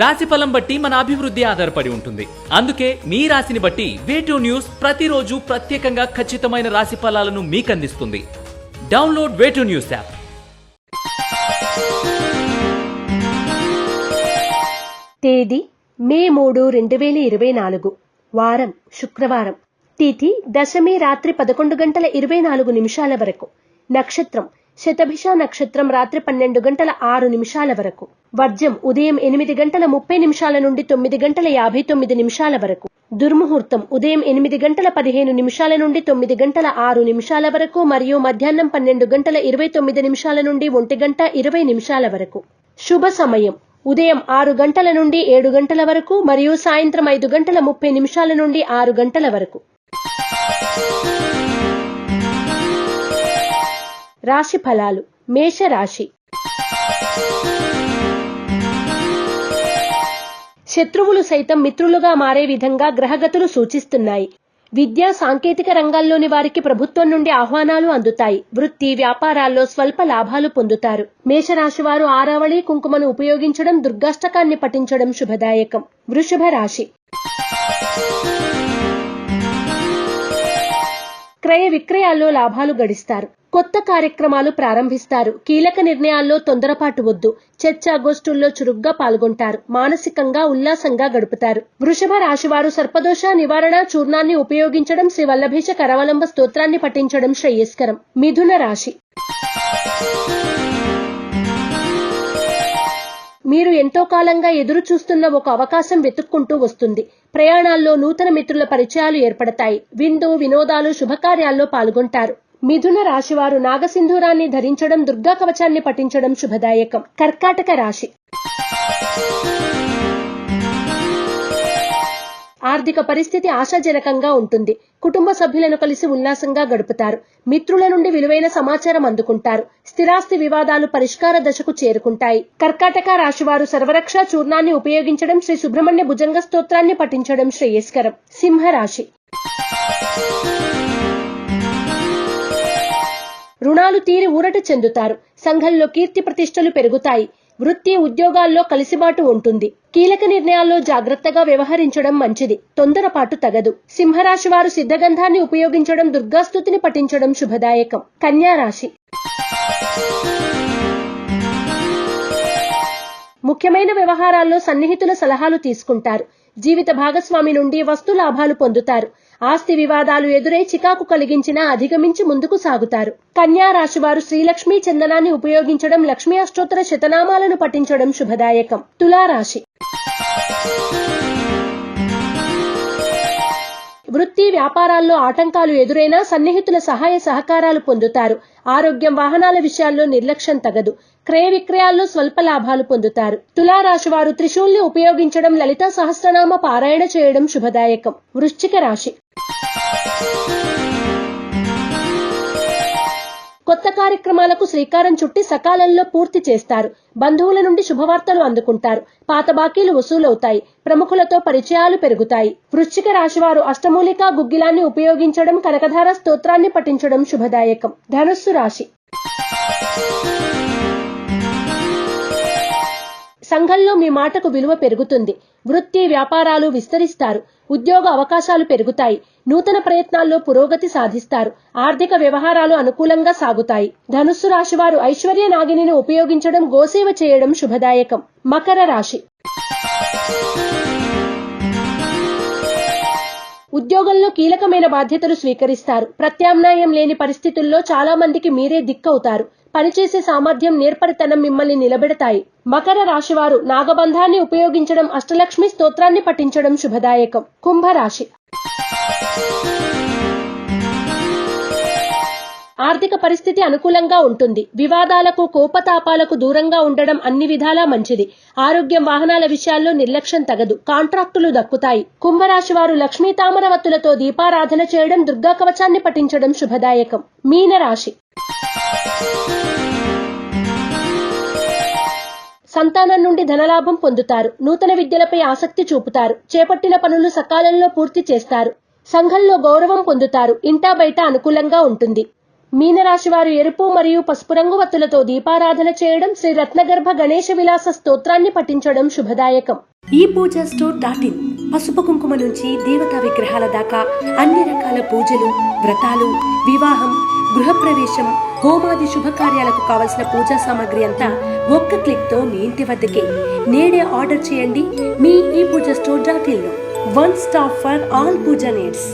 రాశి ఫలం బట్టి మన అభివృద్ధి ఆధారపడి ఉంటుంది. అందుకే మీ రాశిని బట్టి వేటూ న్యూస్ ప్రతిరోజు ప్రత్యేకంగా ఖచ్చితమైన రాశి ఫలాలను మీకు అందిస్తుంది డౌన్లోడ్ వేటూ న్యూస్ యాప్ తేదీ మే మూడు రెండు వేల ఇరవై నాలుగు వారం శుక్రవారం. తిథి దశమి రాత్రి పదకొండు గంటల ఇరవై నాలుగు నిమిషాల వరకు. నక్షత్రం శతభిష నక్షత్రం రాత్రి పన్నెండు గంటల ఆరు నిమిషాల వరకు. వర్జం ఉదయం ఎనిమిది గంటల ముప్పై నిమిషాల నుండి తొమ్మిది గంటల యాభై తొమ్మిది నిమిషాల వరకు. దుర్ముహూర్తం ఉదయం ఎనిమిది గంటల పదిహేను నిమిషాల నుండి తొమ్మిది గంటల ఆరు నిమిషాల వరకు మరియు మధ్యాహ్నం పన్నెండు గంటల ఇరవై తొమ్మిది నిమిషాల నుండి ఒంటి గంట ఇరవై నిమిషాల వరకు. శుభ సమయం ఉదయం ఆరు గంటల నుండి ఏడు గంటల వరకు మరియు సాయంత్రం ఐదు గంటల ముప్పై నిమిషాల నుండి ఆరు గంటల వరకు. రాశి ఫలాలు. మేష రాశి శత్రువులు సైతం మిత్రులుగా మారే విధంగా గ్రహగతులు సూచిస్తున్నాయి. విద్యా సాంకేతిక రంగాల్లోని వారికి ప్రభుత్వం నుండి ఆహ్వానాలు అందుతాయి. వృత్తి వ్యాపారాల్లో స్వల్ప లాభాలు పొందుతారు. మేషరాశి వారు ఆరావళి కుంకుమను ఉపయోగించడం దుర్గాష్టకాన్ని పఠించడం శుభదాయకం. వృషభ రాశి. క్రయ విక్రయాల్లో లాభాలు గడిస్తారు. కొత్త కార్యక్రమాలు ప్రారంభిస్తారు. కీలక నిర్ణయాల్లో తొందరపాటు వద్దు. చర్చాగోష్ఠుల్లో చురుగ్గా పాల్గొంటారు. మానసికంగా ఉల్లాసంగా గడుపుతారు. వృషభ రాశివారు సర్పదోష నివారణ చూర్ణాన్ని ఉపయోగించడం శ్రీ వల్లభేష కరవలంబ స్తోత్రాన్ని పఠించడం శ్రేయస్కరం. మిథున రాశి. మీరు ఎంతో కాలంగా ఎదురు చూస్తున్న ఒక అవకాశం వెతుక్కుంటూ వస్తుంది. ప్రయాణాల్లో నూతన మిత్రుల పరిచయాలు ఏర్పడతాయి. విందు వినోదాలు శుభకార్యాల్లో పాల్గొంటారు. మిథున రాశివారు నాగసింధూరాన్ని ధరించడం దుర్గా కవచాన్ని పఠించడం శుభదాయకం. కర్కాటక రాశి. ఆర్థిక పరిస్థితి ఆశాజనకంగా ఉంటుంది. కుటుంబ సభ్యులను కలిసి ఉల్లాసంగా గడుపుతారు. మిత్రుల నుండి విలువైన సమాచారం అందుకుంటారు. స్థిరాస్తి వివాదాలు పరిష్కార దశకు చేరుకుంటాయి. కర్కాటక రాశివారు సర్వరక్ష చూర్ణాన్ని ఉపయోగించడం శ్రీ సుబ్రహ్మణ్య భుజంగ స్తోత్రాన్ని పఠించడం శ్రేయస్కరం. సింహరాశి. రుణాలు తీరి ఊరట చెందుతారు. సంఘంలో కీర్తి ప్రతిష్టలు పెరుగుతాయి. వృత్తి ఉద్యోగాల్లో కలిసిబాటు ఉంటుంది. కీలక నిర్ణయాల్లో జాగ్రత్తగా వ్యవహరించడం మంచిది. తొందరపాటు తగదు. సింహరాశి వారు సిద్ధగంధాన్ని ఉపయోగించడం దుర్గాస్తుతిని పఠించడం శుభదాయకం. కన్యా రాశి. ముఖ్యమైన వ్యవహారాల్లో సన్నిహితుల సలహాలు తీసుకుంటారు. జీవిత భాగస్వామి నుండి వస్తు లాభాలు పొందుతారు. ఆస్తి వివాదాలు ఎదురై చికాకు కలిగించినా అధిగమించి ముందుకు సాగుతారు. కన్యా రాశివారు శ్రీలక్ష్మీ చందనాన్ని ఉపయోగించడం లక్ష్మీ అష్టోత్తర శతనామాలను పఠించడం శుభదాయకం. తులారాశి వృత్తి వ్యాపారాల్లో ఆటంకాలు ఎదురైనా సన్నిహితుల సహాయ సహకారాలు పొందుతారు. ఆరోగ్యం వాహనాల విషయాల్లో నిర్లక్ష్యం తగదు. క్రయ విక్రయాల్లో స్వల్ప లాభాలు పొందుతారు. తులారాశి వారు త్రిశూల్ని ఉపయోగించడం లలిత సహస్రనామ పారాయణ చేయడం శుభదాయకం. వృశ్చిక రాశి కొత్త కార్యక్రమాలకు శ్రీకారం చుట్టి సకాలంలో పూర్తి చేస్తారు. బంధువుల నుండి శుభవార్తలు అందుకుంటారు. పాత బాకీలు వసూలవుతాయి. ప్రముఖులతో పరిచయాలు పెరుగుతాయి. వృశ్చిక రాశివారు అష్టమూలికా గుగ్గిలాన్ని ఉపయోగించడం కనకధార స్తోత్రాన్ని పఠించడం శుభదాయకం. ధనుస్సు రాశి. సంఘంలో మీ మాటకు విలువ పెరుగుతుంది. వృత్తి వ్యాపారాలు విస్తరిస్తారు. ఉద్యోగ అవకాశాలు పెరుగుతాయి. నూతన ప్రయత్నాల్లో పురోగతి సాధిస్తారు. ఆర్థిక వ్యవహారాలు అనుకూలంగా సాగుతాయి. ధనుస్సు రాశి వారు ఐశ్వర్య నాగిని ఉపయోగించడం గోసేవ చేయడం శుభదాయకం. మకర రాశి. ఉద్యోగంలో కీలకమైన బాధ్యతలు స్వీకరిస్తారు. ప్రత్యామ్నాయం లేని పరిస్థితుల్లో చాలా మందికి మీరే దిక్కవుతారు. పనిచేసే సామర్థ్యం నేర్పరితనం మిమ్మల్ని నిలబెడతాయి. మకర రాశివారు నాగబంధాన్ని ఉపయోగించడం అష్టలక్ష్మి స్తోత్రాన్ని పఠించడం శుభదాయకం. కుంభరాశి ఆర్థిక పరిస్థితి అనుకూలంగా ఉంటుంది. వివాదాలకు కోపతాపాలకు దూరంగా ఉండడం అన్ని విధాలా మంచిది. ఆరోగ్యం వాహనాల విషయాల్లో నిర్లక్ష్యం తగదు. కాంట్రాక్టులు దక్కుతాయి. కుంభరాశి వారు లక్ష్మీ తామరవత్తులతో దీపారాధన చేయడం దుర్గా కవచాన్ని పఠించడం శుభదాయకం. మీనరాశి. సంతానం నుండి ధనలాభం పొందుతారు. నూతన విద్యలపై ఆసక్తి చూపుతారు. చేపట్టిన పనులు సకాలంలో పూర్తి చేస్తారు. సంఘంలో గౌరవం పొందుతారు. ఇంటా బయట అనుకూలంగా ఉంటుంది. మీనరాశి వారు ఎరుపు మరియు పసుపు రంగు వత్తులతో దీపారాధన చేయడం శ్రీ రత్నగర్భ గణేష విలాస స్తోత్రాన్ని పఠించడం శుభదాయకం. ఈ పూజ స్టోర్ డాట్ ఇన్. పసుపు కుంకుమ నుంచి దేవతా విగ్రహాల దాకా అన్ని రకాల పూజలు వ్రతాలు వివాహం గృహప్రవేశం హోమాది శుభకార్యాలకు కావలసిన పూజా సామాగ్రి అంతా ఒక్క క్లిక్తో మీ ఇంటి వద్దకే. నేడే ఆర్డర్ చేయండి మీ ఈ Pooja store dot in one stop for all pooja needs.